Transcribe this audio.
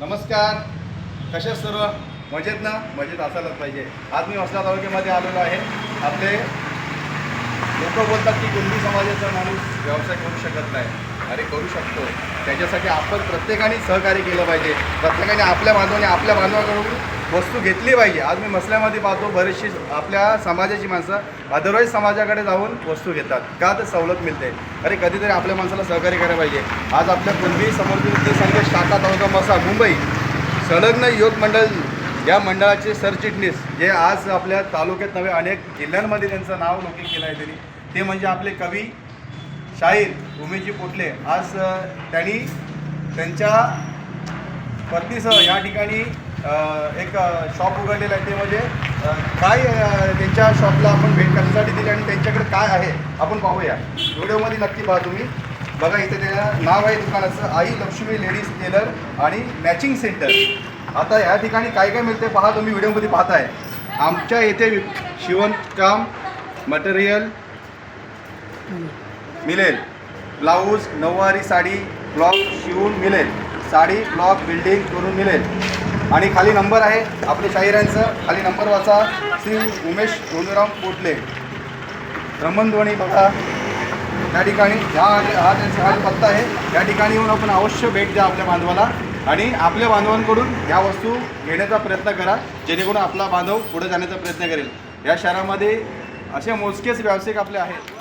नमस्कार. कशा सर्व? मजेत ना? मजेत असायलाच पाहिजे. आज मी वसला तालुक्यामध्ये आलेलो आहे. आपले लोक बोलतात की कुणबी समाजाचा माणूस व्यवसाय करू शकत नाही. अरे करू शकतो. त्याच्यासाठी आपण प्रत्येकाने सहकार्य केलं पाहिजे. प्रत्येकाने आपल्या बांधवाने आपल्या बांधवाकडून वस्तू घेतली पाहिजे. आज मी मसल्यामध्ये पाहतो बरेचशी आपल्या समाजाची माणसं अदरवाईज समाजाकडे जाऊन वस्तू घेतात. का तर सवलत मिळते. अरे कधीतरी आपल्या माणसाला सहकार्य करायला पाहिजे. आज आपल्या कुणबी समृद्धी संघ शाखा तालुका मसा मुंबई संलग्न योग मंडळ या मंडळाचे सरचिटणीस जे आज आपल्या तालुक्यात नव्हे अनेक जिल्ह्यांमध्ये त्यांचं नाव नोंदणी केलं आहे त्यांनी. ते म्हणजे आपले कवी शाहीर उमेशजी पोटले आज त्यांनी त्यांच्या पत्नीसह या ठिकाणी एक शॉप उघडलेलं आहे. ते म्हणजे काय त्यांच्या शॉपला आपण भेट करण्यासाठी दिली आणि त्यांच्याकडे काय आहे आपण पाहूया. व्हिडिओमध्ये नक्की पहा तुम्ही. बघा इथे त्याचं नाव आहे दुकानाचं. आई लक्ष्मी लेडीज टेलर आणि मॅचिंग सेंटर. आता या ठिकाणी काय काय मिळते पहा तुम्ही व्हिडिओमध्ये पाहताय. आमच्या येथे शिवणकाम मटेरियल मिळेल ब्लाऊज नऊवारी साडी ब्लॉक शिवून मिळेल साडी ब्लॉक बिल्डिंग करून मिळेल आणि खाली नंबर आहे आपले शाहिरांचं. खाली नंबर वाचा. श्री उमेश गोंदूराम पोटले. ब्रह्मणध्वनी बघा. त्या ठिकाणी ह्या हा त्यांचा हा पत्ता आहे त्या ठिकाणी येऊन आपण अवश्य भेट द्या आपल्या बांधवाला. आणि आपल्या बांधवांकडून ह्या वस्तू घेण्याचा प्रयत्न करा जेणेकरून आपला बांधव पुढे जाण्याचा प्रयत्न करेल. या शहरामध्ये असे मोजकेच व्यावसायिक आपले आहेत.